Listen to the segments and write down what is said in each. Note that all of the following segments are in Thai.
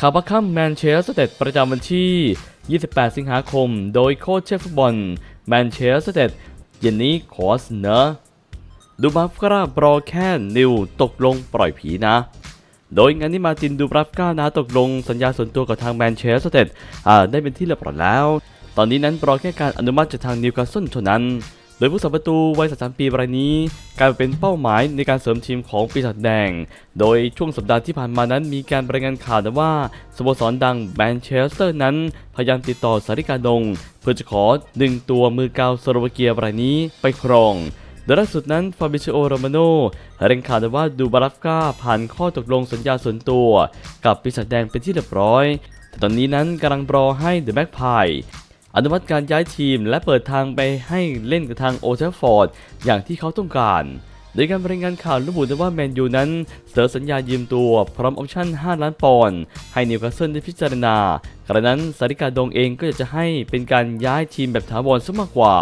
ข่าวบัคคัมแมนเชสเตอร์ประจำวันที่ 28 สิงหาคม โดยโค้ชเชฟฟุตบอลแมนเชสเตอร์เย็นนี้ขอเสนอดูบัฟกราบรอแค่นิวตกลงปล่อยผีนะ โดยงานนี้มาตินดูบรัฟก้านะตกลงสัญญาส่วนตัวกับทางแมนเชสเตอร์อ่าได้เป็นที่เรียบร้อยแล้ว ตอนนี้นั้นรอแค่การอนุมัติจากทางนิวคาสเซิลเท่านั้น โดยผู้สัมประตูวัย33ปีรายนี้กลายเป็นเป้าหมายในการเสริมทีมของปีศาจแดง โดยช่วงสัปดาห์ที่ผ่านมานั้นมีการรายงานข่าวว่าสโมสรดังแมนเชสเตอร์นั้น พยายามติดต่อสาริกาดง เพื่อจะขอดึงตัวมือกาวสโลวาเกียรายนี้ไปครองโดยล่าสุดนั้นฟาบิชิโอโรมาโนรายงานข่าวว่าดูบารัฟกาผ่านข้อตกลงสัญญาส่วนตัว กับปีศาจแดงเป็นที่เรียบร้อย แต่ตอนนี้นั้นกำลังรอให้เดอะแบ็กพาย อนุมัติการย้ายทีมและเปิดทางไปให้เล่นกับทางโอเทฟฟอร์ดอย่างที่เขาต้องการโดยการรายงานข่าวระบุได้ว่าแมนยูนั้นเสนอสัญญายืมตัวพร้อมออปชั่น 5 ล้านปอนด์ให้นิวคาสเซิลได้พิจารณากระนั้นสาริกาดงเองก็อยากจะให้เป็นการย้ายทีมแบบถาวรซะมากกว่า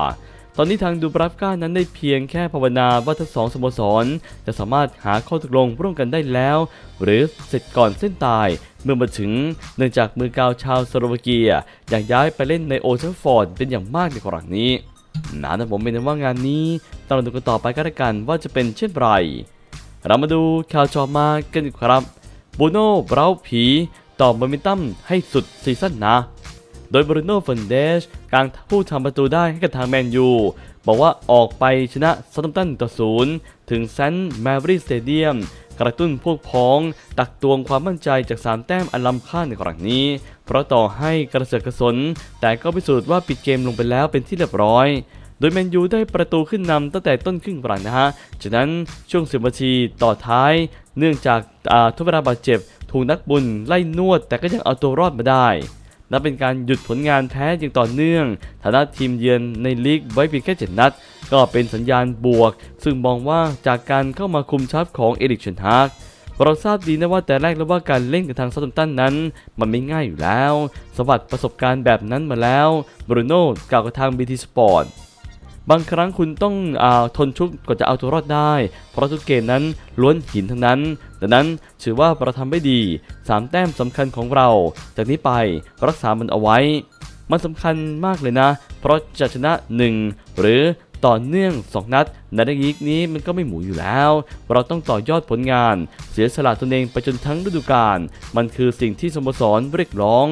ตอนนี้ทางดูบราฟก้านั้นได้เพียงแค่ภาวนาว่าทั้งสองสโมสร จะสามารถหาข้อตกลงร่วมกันได้แล้ว หรือเสร็จก่อนเส้นตาย เมื่อมาถึงเนื่องจากมือกาวชาวสโลวาเกียอยากย้ายไปเล่นในโอเทฟฟอร์ดเป็นอย่างมากในครั้งนี้นานะผมเป็นว่างานนี้ต้องดูกันต่อไปก็แล้วกันว่าจะเป็นเช่นไร เรามาดูข่าวจอมากันครับบูโน่เบราผีต่อโมเมนตัมให้สุดซีซั่นนะ โดยบรูโน่เฟนเดช กางผู้ทำประตูได้ให้กับทางแมนยู บอกว่าออกไปชนะซัตตัมตันต่อศูนย์ถึงแซนต์แมรี่สเตเดียมกระตุ้นพวกพ้อง ตักตวงความมั่นใจจาก 3 แต้มอันล้ำค่าในครั้งนี้ เพราะต่อให้กระเสือกกระสน แต่ก็พิสูจน์ว่าปิดเกมลงไปแล้วเป็นที่เรียบร้อย โดยแมนยูได้ประตูขึ้นนำตั้งแต่ต้นครึ่งหลังนะฮะ จากนั้นช่วงสิบนาทีต่อท้าย เนื่องจากทุกเวลาบาดเจ็บถูกนักบุญไล่นวดแต่ก็ยังเอาตัวรอดมาได้ นับเป็นการหยุดผลงานแพ้อย่างต่อเนื่องฐานะทีมเยือนในลีกไว้เพียงแค่ 7 นัด ก็เป็นสัญญาณบวก ซึ่งมองว่าจากการเข้ามาคุมทัพของเอริกเชนฮากเราทราบดีนะว่าแต่แรกแล้วว่าการเล่นกับทางซาตันตันนั้น มันไม่ง่ายอยู่แล้ว สวัสดประสบการณ์แบบนั้นมาแล้วบรูโน่กล่าวกับทางบีทีสปอร์ต บางครั้งคุณต้องอทนชุกกว่าจะเอาตัวรอดได้ เพราะทุกเกมนั้นล้วนหินทั้งนั้น ดังนั้นถือว่าเราทำไม่ดี 3 แต้มสำคัญของเรา จากนี้ไปรักษามันเอาไว้ มันสำคัญมากเลยนะ เพราะจะชนะ 1 หรือต่อเนื่อง 2 นัดในลีกนี้มันก็ไม่หมูอยู่แล้ว เราต้องต่อยอดผลงาน เสียสละตนเองไปจนทั้งฤดูกาลมันคือสิ่งที่สโมสรเรียกร้อง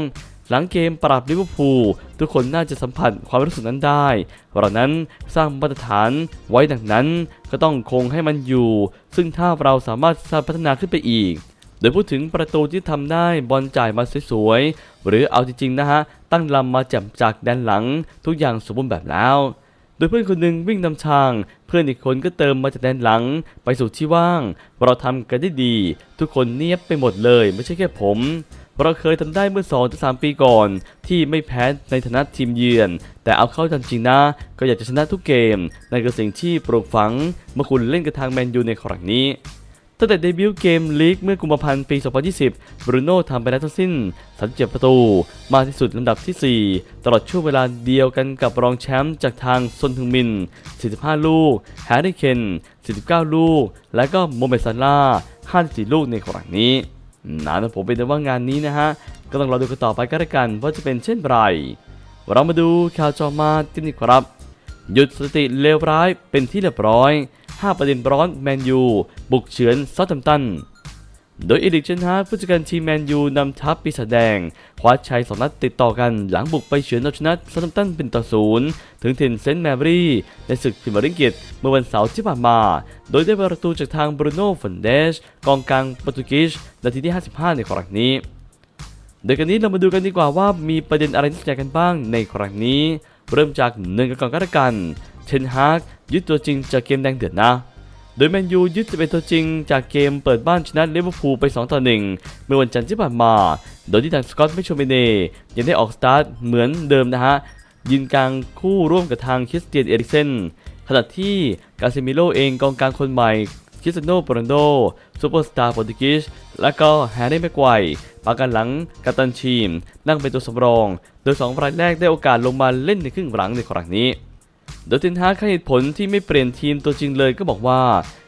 หลังเกมปราบลิเวอร์พูลทุกคนน่าจะสัมผัสความรู้สึกนั้นได้เรานั้นสร้างมาตรฐานไว้ดังนั้นก็ต้องคงให้มันอยู่ ซึ่งถ้าเราสามารถสร้างพัฒนาขึ้นไปอีก โดยพูดถึงประตูที่ทำได้บอลจ่ายมาสวยๆ หรือเอาจริงๆนะฮะ ตั้งลำมาจับจากด้านหลัง ทุกอย่างสมบูรณ์แบบแล้ว โดยเพื่อนคนหนึ่งวิ่งนำทาง เพื่อนอีกคนก็เติมมาจากด้านหลัง ไปสู่ที่ว่าง เราทำกันได้ดี ทุกคนเนียบไปหมดเลย ไม่ใช่แค่ผม เราเคยทำได้เมื่อ2อถึงสปีก่อน ที่ไม่แพ้ในฐานะทีมเยือน แต่เอาเข้าจริงๆนะ ก็อยากจะชนะทุกเกม นั่นคือสิ่งที่ปลูกฝังเมื่อคุณเล่นกับทางแมนยูในครั้งนี้ตั้งแต่เดบิวต์เกมลีกเมื่อกุมภาพันธ์ปี 2020 บรูโน่ทำไปแล้วทั้งสิ้น 37 ประตู มากที่สุดลำดับที่ 4 ตลอดช่วงเวลาเดียวกันกับรองแชมป์จากทางซนทึงมิน 45 ลูก แฮร์รี่เคน 49 ลูก และก็โมเมดซาร่า54 ลูกในครั้งนี้ นะแต่ผมเป็นแต่ว่างานนี้นะฮะ ก็ต้องรอดูกันต่อไปก็แล้วกันว่าจะเป็นเช่นไร เรามาดูข่าวจอมาที่นี่ครับ หยุดสถิติเลวร้ายเป็นที่เรียบร้อย 5 ประเด็นร้อนแมนยู บุกเฉือนซาตัมตัน โดยเอริกเชนฮากผู้จัดการทีมแมนยูนำทัพปีศาจแดงคว้าชัยสองนัดติดต่อกันหลังบุกไปเฉือนเอาชนะซาตัมตันเป็นต่อศูนย์ถึงถิ่นเซนต์แมรี่ในศึกพรีเมียร์ลีกอังกฤษเมื่อวันเสาร์ที่ผ่านมา โดยได้ประตูจากทางบรูโน่ฟันเดชกองกลางโปรตุเกสนาทีที่ 55 ในครั้งนี้โดยกันนี้เรามาดูกันดีกว่าว่ามีประเด็นอะไรที่สนใจกันบ้างในครั้งนี้ เริ่มจากหนึ่งกันก่อนก็แล้วกันเทนฮากยึดตัวจริงจากเกมแดงเดือดนะ โดยแมนยูยึดจะเป็นตัวจริงจากเกมเปิดบ้านชนะลิเวอร์พูลไป 2 ต่อ 1 เมื่อวันจันทร์ที่ผ่านมา โดยที่ทางสกอตไม่ชมเบเน่ยังได้ออกสตาร์ทเหมือนเดิมนะฮะยืนกลางคู่ร่วมกับทางคริสเตียนเอริกเซนขณะที่กาเซมิโลเองกองกลางคนใหม่คริสเตยโนโปรันโดซูเปอร์สตาร์โปรตุเกสและก็แฮร์รี่แม็กไกว์ปากันหลังกัปตันทีม นั่งเป็นตัวสำรอง โดย 2 รายแรกได้โอกาสลงมาเล่นในครึ่งหลังในครั้งนี้ โดยเทนฮากให้เหตุผลที่ไม่เปลี่ยนทีมตัวจริงเลยก็บอกว่า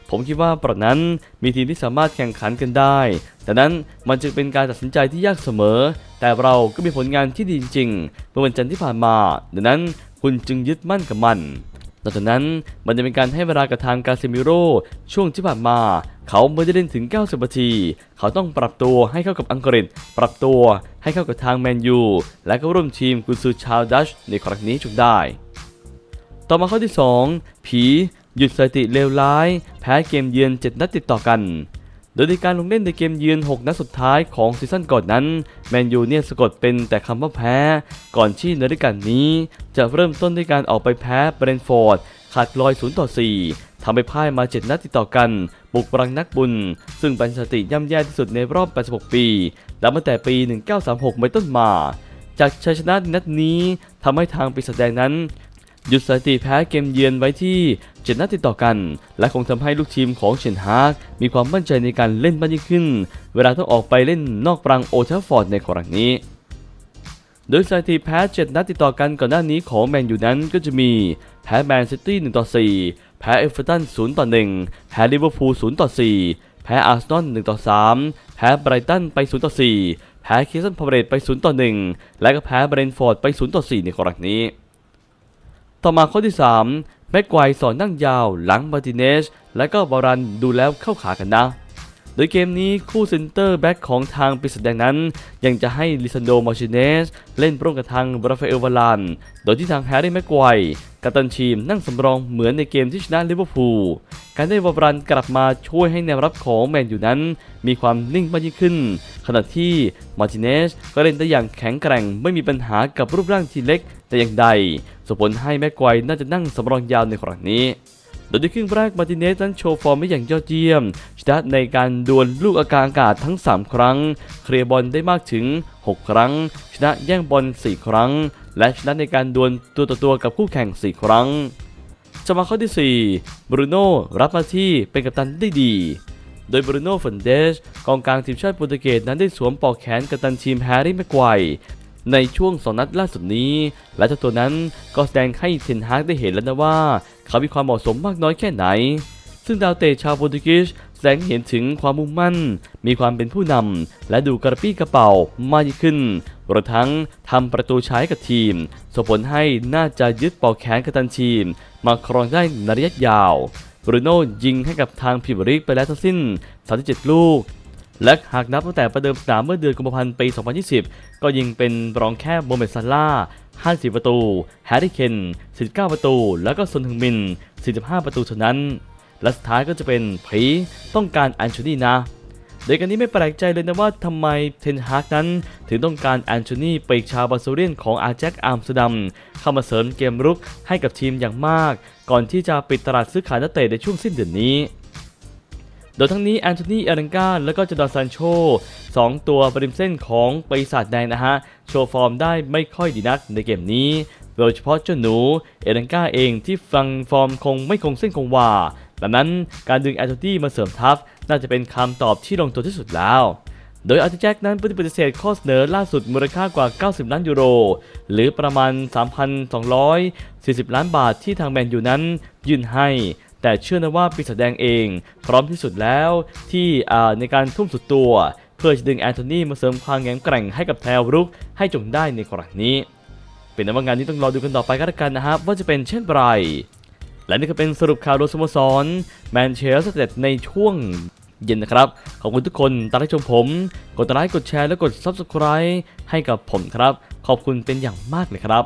ผมคิดว่าปรนั้นมีทีมที่สามารถแข่งขันกันได้แต่นั้นมันจึงเป็นการตัดสินใจที่ยากเสมอ แต่เราก็มีผลงานที่ดีจริงๆเมื่อวันจันทร์ที่ผ่านมาดังนั้นคุณจึงยึดมั่นกับมันนอกจากนั้นมันจะเป็นการให้เวลากับทางกาเซมิโร่ช่วงที่ผ่านมา เขาไม่ได้เล่นถึง 90นาที เขาต้องปรับตัวให้เข้ากับอังกฤษ ปรับตัวให้เข้ากับทางแมนยู และก็ร่วมทีมกุนซือชาวดัชในครั้งนี้จนได้ ต่อมาข้อที่ 2 ผีหยุดสถิติเลวร้าย แพ้เกมเยือน 7 นัดติดต่อกัน โดยในการลงเล่นในเกมเยือน 6 นัดสุดท้ายของซีซั่นก่อนนั้น แมนยูเนี่ยสะกดเป็นแต่คำว่าแพ้ ก่อนที่ในฤดูกาลนี้ จะเริ่มต้นด้วยการออกไปแพ้เบรนฟอร์ดขาดลอย 0 ต่อ 4ทำให้พ่ายมา 7 นัดติดต่อกัน บุกรังนักบุญ ซึ่งเป็นสติย่ำแย่ที่สุดในรอบ 86 ปีและตั้งแต่ปี 1936เป็นต้นมา จากชัยชนะนนัดนี้ทำให้ทางปีศาจแดงนั้น หยุดสถิติแพ้เกมเยือนไว้ที่7นัดติดต่อกัน และคงทำให้ลูกทีมของเชนฮากมีความมั่นใจในการเล่นมากยิ่งขึ้น เวลาต้องออกไปเล่นนอกปรังโอเทลฟอร์ดในครั้งนี้ โดยสถิติแพ้ 7 นัดติดต่อกันก่อนหน้านี้ของแมนยูนั้นก็จะมีแพ้แมนซิตี้1ต่อ4แพ้เอฟเวอร์ตัน0ต่อ1แพ้ลิเวอร์พูล0ต่อ4แพ้อาร์เซนอล1ต่อ3แพ้ไบรตันไป0ต่อ4แพ้คิสตันพาเรตไป0ต่อ1และก็แพ้เบรนฟอร์ดไป0ต่อ4ในครั้งนี้ ต่อมาข้อที่ 3 แม็กไกวสอนนั่งยาวหลังมาติเนสและก็บารันดูแล้วเข้าขากันนะ โดยเกมนี้คู่เซนเตอร์แบ็กของทางปีศาจแดงนั้น ยังจะให้ลิซันโดมาชิเนสเล่นร่วมกับทางบราฟเอลวาลัน โดยที่ทางแฮร์รี่แม็กไกวกัปตันทีมนั่งสำรองเหมือนในเกมที่ชนะลิเวอร์พูล การได้วารันกลับมาช่วยให้แนวรับของแมนยูนั้น มีความนิ่งมากยิ่งขึ้น ขณะที่มาร์ติเนสก็เล่นได้อย่างแข็งแกร่งไม่มีปัญหากับรูปร่างที่เล็กแต่อย่างใดส่งผลให้แม็กไกวน่าจะนั่งสำรองยาวในครั้งนี้โดยในครึ่งแรกมาร์ติเนสนั้นโชว์ฟอร์มได้อย่างยอดเยี่ยม ชนะในการดวลลูกอากาศอากาศทั้ง 3 ครั้ง เคลียร์บอลได้มากถึง 6 ครั้ง ชนะแย่งบอล 4 ครั้ง และชนะในการดวลตัวต่อตัวกับคู่แข่ง 4 ครั้ง จะมาข้อที่ 4บรูโน่รับมาที่เป็นกัปตันได้ดี โดยบรูโน่ฟันเดชกองกลางทีมชาติโปรตุเกสนั้นได้สวมปอกแขนกัปตันทีมแฮร์รี่แม็กไกวในช่วงสองนัดล่าสุดนี้ และเจ้าตัวนั้นก็แสดงให้เทนฮากได้เห็นแล้วนะว่า เขามีความเหมาะสมมากน้อยแค่ไหน ซึ่งดาวเตะชาวโปรตุเกส ดงเห็นถึงความมุ่งมั่น มีความเป็นผู้นำ และดูกระปี้กระเป๋ามากยิ่งขึ้นรวมทั้งทำประตูใช้กับทีมส่งผลให้น่าจะยึดปอกแขนกัปตันทีม มาครองได้ในระยะยาวบรูโน่ยิงให้กับทางพิบริกไปแล้วทั้งสิ้น 37 ลูก และหากนับตั้งแต่ประเดิมสนามเมื่อเดือนกุมภาพันธ์ปี 2020 ก็ยิงเป็นรองแค่โมเมดซาร่าห์50 ประตู แฮร์รี่เคน49ประตู แล้วก็ซนฮึงมิน 45 ประตูเท่านั้น และสุดท้ายก็จะเป็นผีต้องการแอนโทนีนะโดยกันนี้ไม่แปลกใจเลยนะว่าทำไมเทนฮากนั้น ถึงต้องการแอนโทนีปีกชาวบาโซเรียนของอาแจ็คอาร์มสเตอร์ดัมเข้ามาเสริมเกมรุกให้กับทีมอย่างมาก ก่อนที่จะปิดตลาดซื้อขายนักเตะในช่วงสิ้นเดือนนี้ โดยทั้งนี้แอนโทนีเอรังกาและก็จอร์แดนซานโชสองตัวปริมเส้นของปีศาจแดงนะฮะ โชว์ฟอร์มได้ไม่ค่อยดีนักในเกมนี้ โดยเฉพาะเจ้าหนู เอรังกาเองที่ฟังฟอร์มคงไม่คงเส้นคงวา ดังนั้นการดึงแอนโทนีมาเสริมทัพน่าจะเป็นคำตอบที่ลงตัวที่สุดแล้ว โดยอาร์ติแจ็คนั้นปฏิเสธข้อเสนอล่าสุดมูลค่ากว่า 90 ล้านยูโร หรือประมาณ 3,240 ล้านบาทที่ทางแมนยูนั้นยื่นให้ แต่เชื่อนะว่าปีศาจแดงเอง พร้อมที่สุดแล้วที่ในการทุ่มสุดตัว เพื่อจะดึงแอนโทนีมาเสริมความแข็งแกร่งให้กับแถวรุกให้จงได้ในครั้งนี้เป็นนว่างานนี้ต้องรอดูกันต่อไปก็แล้วกันนะครับว่าจะเป็นเช่นไร และนี่ก็เป็นสรุปข่าวโดยสโมสรแมนเชสเตอร์ในช่วงเย็นนะครับ ขอบคุณทุกคนตามที่ชมผม กดไลค์กดแชร์และกด Subscribe ให้กับผมครับ ขอบคุณเป็นอย่างมากเลยครับ